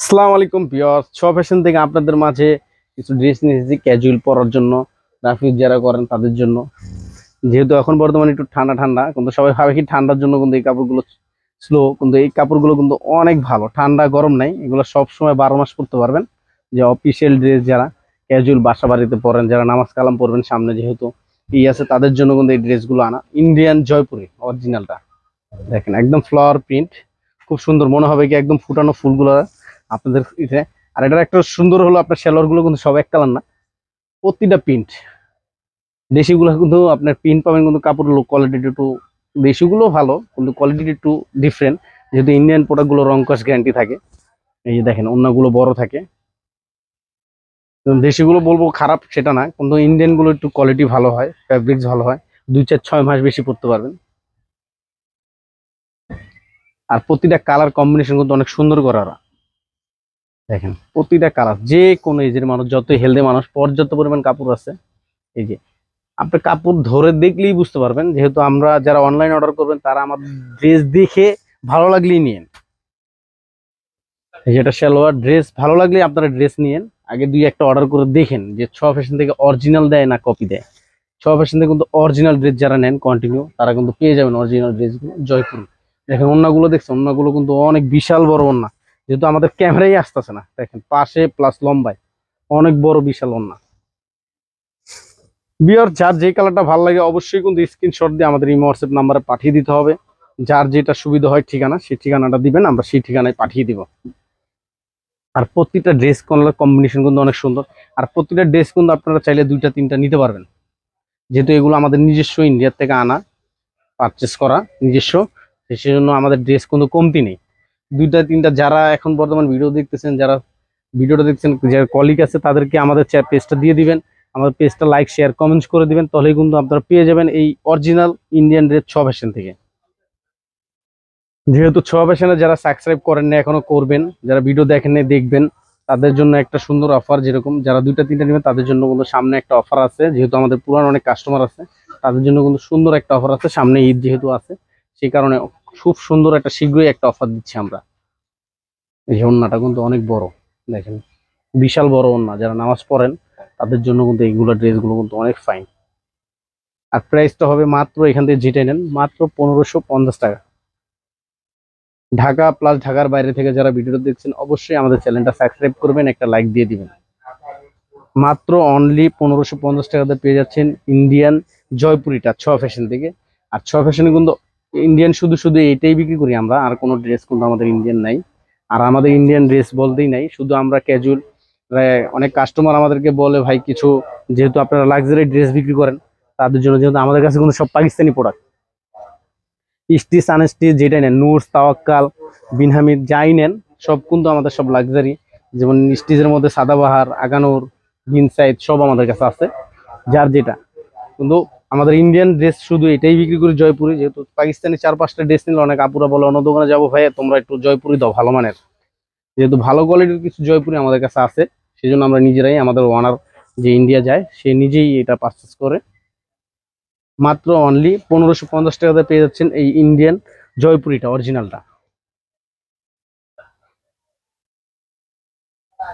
আসসালামু আলাইকুম পিওর ছ ফ্যাশন থেকে আপনাদের মাঝে কিছু ড্রেস নিয়ে এসেছি ক্যাজুয়াল পরার জন্য রাফিজ যারা করেন তাদের জন্য। যেহেতু এখন বর্তমানে একটু ঠান্ডা ঠান্ডা, কিন্তু সবাই ভাবে কি ঠান্ডার জন্য কিন্তু এই কাপড়গুলো স্লো কিন্তু এই কাপড়গুলো কিন্তু অনেক ভালো। ঠান্ডা, গরম নাই, এগুলো সব সময় বারো মাস পরতে পারবেন। যে অফিসিয়াল ড্রেস যারা ক্যাজুয়াল বাসা বাড়িতে পরেন, যারা নামাজ কালাম পরবেন, সামনে যেহেতু ই আছে, তাদের জন্য কিন্তু এই ড্রেসগুলো আনা। ইন্ডিয়ান জয়পুরি অরিজিনালটা দেখেন, একদম ফ্লাওয়ার প্রিন্ট খুব সুন্দর, মনে হবে কি একদম ফুটানো ফুলগুলো আপনাদের ইতে। আর এটার একটা সুন্দর হলো, আপনার সেলরগুলো কিন্তু সব এক কালার না। প্রতিটা প্রিন্ট দেশিগুলো কিন্তু আপনার প্রিন্ট পাবেন কিন্তু কাপড় কোয়ালিটি একটু দেশিগুলো ভালো, কিন্তু কোয়ালিটি একটু ডিফারেন্ট যেহেতু ইন্ডিয়ান প্রোডাক্টগুলো রং কস গ্যারান্টি থাকে। এই যে দেখেন, অন্যগুলো বড় থাকে। দেশিগুলো বলব খারাপ সেটা না, কিন্তু ইন্ডিয়ানগুলো একটু কোয়ালিটি ভালো হয় ফ্যাব্রিক্স ভালো হয়। দুই চার ছয় মাস বেশি পরতে পারবেন। আর প্রতিটা কালার কম্বিনেশন কিন্তু অনেক সুন্দর করা দেখেন। প্রতিটা কালার যে কোনো এজের মানুষ যত হেলদি মানুষ, পর্যাপ্ত পরিমাণ কাপড় আছে। এই যে, আপনি কাপড় ধরে দেখলেই বুঝতে পারবেন, যেহেতু আমরা যারা অনলাইন অর্ডার করবেন, তারা আমার ড্রেস দেখে ভালো লাগলেই নিয়েন। এই যেটা সালোয়ার ড্রেস ভালো লাগলে আপনারা ড্রেস নিয়েন। আগে দুই একটা অর্ডার করে দেখেন, যে ছ ফ্যাশন থেকে অরিজিনাল দেয় না কপি দেয়। ছ ফ্যাশন থেকে কিন্তু অরিজিনাল ড্রেস যারা নেন কন্টিনিউ তারা কিন্তু পেয়ে যাবেন অরিজিনাল ড্রেসগুলো জয়পুর। দেখেন অন্যগুলো দেখছেন, অন্যগুলো কিন্তু অনেক বিশাল বড় অন্য। যেহেতু আমাদের ক্যামেরাই আসতেছে না, দেখেন পাশে প্লাস লম্বায়, অনেক বড় বিশাল ওন্না বিয়ার যার যে কালারটা ভালো লাগে অবশ্যই কিন্তু স্ক্রিনশট দিয়ে আমাদের এই হোয়াটসঅ্যাপ নাম্বারে পাঠিয়ে দিতে হবে। যার যেটা সুবিধা হয় ঠিকানা সেই ঠিকানাটা দিবেন, আমরা সেই ঠিকানায় পাঠিয়ে দিব। আর প্রতিটা ড্রেস কালার কম্বিনেশন কিন্তু অনেক সুন্দর। আর প্রতিটা ড্রেস কিন্তু আপনারা চাইলে দুইটা, তিনটা নিতে পারবেন। যেহেতু এগুলো আমাদের নিজস্ব ইন্ডিয়ার থেকে আনা পারচেস করা, নিজস্ব, সেই জন্য আমাদের ড্রেস কিন্তু কমতি নেই। দুইটা, তিনটা, যারা এখন বর্তমান ভিডিও দেখতেছেন, যারা ভিডিওটা দেখছেন যারা কলিগ আছে, তাদেরকে আমাদের পেজটা দিয়ে দিবেন। আমাদের পেজটা লাইক শেয়ার কমেন্টস করে দিবেন, তাহলেই কিন্তু আপনারা পেয়ে যাবেন এই অরিজিনাল ইন্ডিয়ান ড্রেস ছ ফ্যাশন থেকে। যেহেতু ছ ফ্যাশনে যারা সাবস্ক্রাইব করেন না এখনও করবেন, যারা ভিডিও দেখেন না দেখবেন, তাদের জন্য একটা সুন্দর অফার যেরকম, যারা দুইটা, তিনটা নেবেন, তাদের জন্য কিন্তু সামনে একটা অফার আছে, যেহেতু আমাদের পুরানো অনেক কাস্টমার আছে, তাদের জন্য কিন্তু সুন্দর একটা অফার আছে, সামনে ঈদ যেহেতু আছে, সেই কারণে খুব সুন্দর একটা শীঘ্রই একটা অফার দিচ্ছি আমরা। এই ওন্নাটা কিন্তু অনেক বড়, দেখেন। বিশাল বড় ওন্না যারা নামাজ পড়েন, তাদের জন্য কিন্তু এইগুলো ড্রেসগুলো কিন্তু অনেক ফাইন আর প্রাইসটা হবে মাত্র এখান থেকে যেটা নেন, মাত্র পনেরোশো পঞ্চাশ টাকা। ঢাকা প্লাস ঢাকার বাইরে থেকে যারা ভিডিওটা দেখছেন, অবশ্যই আমাদের চ্যানেলটা সাবস্ক্রাইব করবেন, একটা লাইক দিয়ে দিবেন। মাত্র অনলি পনেরোশো পঞ্চাশ টাকাতে পেয়ে যাচ্ছেন ইন্ডিয়ান জয়পুরিটা, ছ ফ্যাশন থেকে। আর ছ ফ্যাশনে কিন্তু ইন্ডিয়ান শুধু শুধু এটাই বিক্রি করি আমরা, আর কোনো ড্রেস কিন্তু আমাদের ইন্ডিয়ান নাই। আর আমাদের ইন্ডিয়ান ড্রেস বলতেই নাই, শুধু আমরা ক্যাজুয়াল অনেক কাস্টমার আমাদেরকে বলে, ভাই, কিছু যেহেতু আপনারা লাক্সারি ড্রেস বিক্রি করেন, তাদের জন্য যেহেতু আমাদের কাছে কিন্তু সব পাকিস্তানি প্রোডাক্ট স্টিচ আনস্টিচ যেটা নেন নুরস তাওয়াক্কাল বিনহামিদ যাই নেন, সব কিন্তু আমাদের সব লাক্সারি যেমন স্টিচের মধ্যে সাদাবাহার, আগানোর বিন সাইড সব আমাদের কাছে আছে, যার যেটা। কিন্তু আমাদের ইন্ডিয়ান ড্রেস শুধু এটাই বিক্রি করি জয়পুরি, যেহেতু পাকিস্তানি চার পাঁচটা ড্রেস নিলে অনেক আপুরা বলে, অন্য দোকানে যাব ভাইয়া, তোমরা একটু জয়পুরি দাও, ভালো মানের। যেহেতু ভালো কোয়ালিটির কিছু জয়পুরি আমাদের কাছে আছে সেই জন্য আমরা নিজেরাই আমাদের ওনার যে ইন্ডিয়া যায়, সে নিজেই এটা পারচেস করে। মাত্র অনলি পনেরোশো পঞ্চাশ টাকাতে পেয়ে যাচ্ছেন এই ইন্ডিয়ান জয়পুরিটা অরিজিনালটা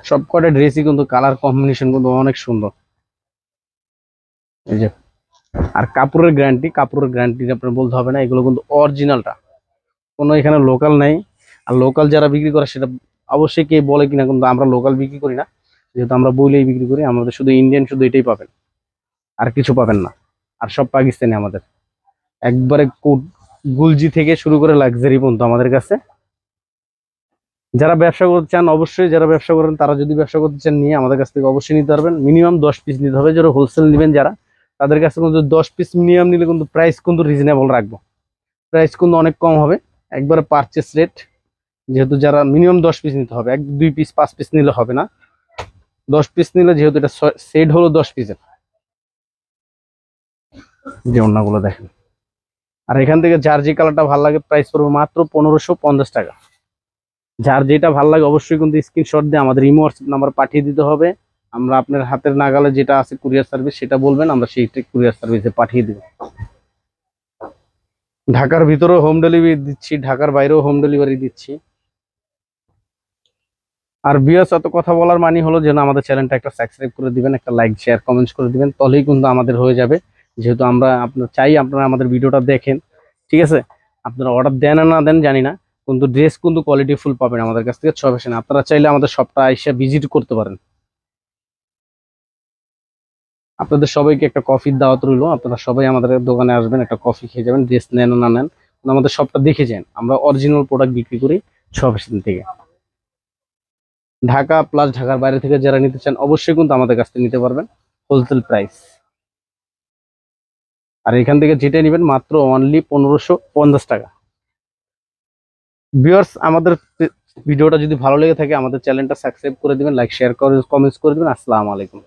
সব কটা ড্রেসই কিন্তু কালার কম্বিনেশন কিন্তু অনেক সুন্দর। এই যে আর কাপড়ের গ্যারান্টি কাপড়ের গ্যারান্টি আপনার বলতে হবে না, এগুলো কিন্তু অরিজিনালটা কোনো এখানে লোকাল নাই। আর লোকাল যারা বিক্রি করে, সেটা অবশ্যই কে বলে কিনা কিন্তু আমরা লোকাল বিক্রি করি না। যেহেতু আমরা বইলেই বিক্রি করি, আমাদের শুধু ইন্ডিয়ান শুধু এটাই পাবেন। আর কিছু পাবেন না। আর সব পাকিস্তানি আমাদের। একবারে গুলজি থেকে শুরু করে লাক্সারি পর্যন্ত আমাদের কাছে। যারা ব্যবসা করতে চান, অবশ্যই যারা ব্যবসা করেন, তারা যদি ব্যবসা করতে চান, নিয়ে আমাদের কাছ থেকে অবশ্যই নিতে পারবেন। মিনিমাম দশ পিস নিতে হবে। যারা হোলসেল নেবেন, যারা তাদের কাছে কিন্তু দশ পিস মিনিমাম নিলে কিন্তু প্রাইস কিন্তু রিজনেবল রাখব। প্রাইস কিন্তু অনেক কম হবে। একবারে পারচেস রেট যেহেতু যারা মিনিমাম দশ পিস নিতে হবে, এক, দুই পিস পাঁচ পিস নিলে হবে না। দশ পিস নিলে যেহেতু এটা সেট হলো দশ পিসের যে অন্যগুলো দেখেন। আর এখান থেকে যার যে কালারটা ভালো লাগে প্রাইস পড়বে মাত্র পনেরোশো পঞ্চাশ টাকা। যার যেটা ভালো লাগে অবশ্যই কিন্তু স্ক্রিনশট দিয়ে আমাদের ইমো হোয়াটসঅ্যাপ নাম্বার পাঠিয়ে দিতে হবে। আমরা আপনার হাতের নাগালে যেটা আছে কুরিয়ার সার্ভিস সেটা বলবেন, আমরা সেইটা কুরিয়ার সার্ভিসে পাঠিয়ে দেব। ঢাকার ভিতরেও হোম ডেলিভারি দিচ্ছি, ঢাকার বাইরেও হোম ডেলিভারি দিচ্ছি। আর বিয়াস অত কথা বলার মানে হলো যেন আমাদের চ্যানেলটা একটা সাবস্ক্রাইব করে দিবেন, একটা লাইক শেয়ার কমেন্টস করে দিবেন, তাহলেই কিন্তু আমাদের হয়ে যাবে। যেহেতু আমরা আপনার, চাই আপনারা আমাদের ভিডিওটা দেখেন, ঠিক আছে? আপনারা অর্ডার দেন না দেন জানি না, কিন্তু ড্রেস কিন্তু কোয়ালিটি ফুল পাবেন আমাদের কাছ থেকে, ছয় আপনারা চাইলে আমাদের সবটা এসে ভিজিট করতে পারেন। আপনাদের সবাইকে একটা কফির দাওয়াত রইল। আপনারা সবাই আমাদের দোকানে আসবেন, একটা কফি খেয়ে যাবেন ড্রেস নেন না নেন। আমাদের সবটা দেখে যান। আমরা অরিজিনাল প্রোডাক্ট বিক্রি করি ফ্যাশন থেকে। ঢাকা প্লাস ঢাকার বাইরে থেকে যারা নিতে চান, অবশ্যই কিন্তু আমাদের কাছ থেকে নিতে পারবেন। হোলসেল প্রাইস আর এখান থেকে যেটা নেবেন মাত্র অনলি পনেরোশো পঞ্চাশ টাকা। ভিউয়ার্স আমাদের ভিডিওটা যদি ভালো লেগে থাকে, আমাদের চ্যানেলটা সাবস্ক্রাইব করে দেবেন লাইক শেয়ার করে কমেন্টস করে দেবেন। আসসালামু আলাইকুম।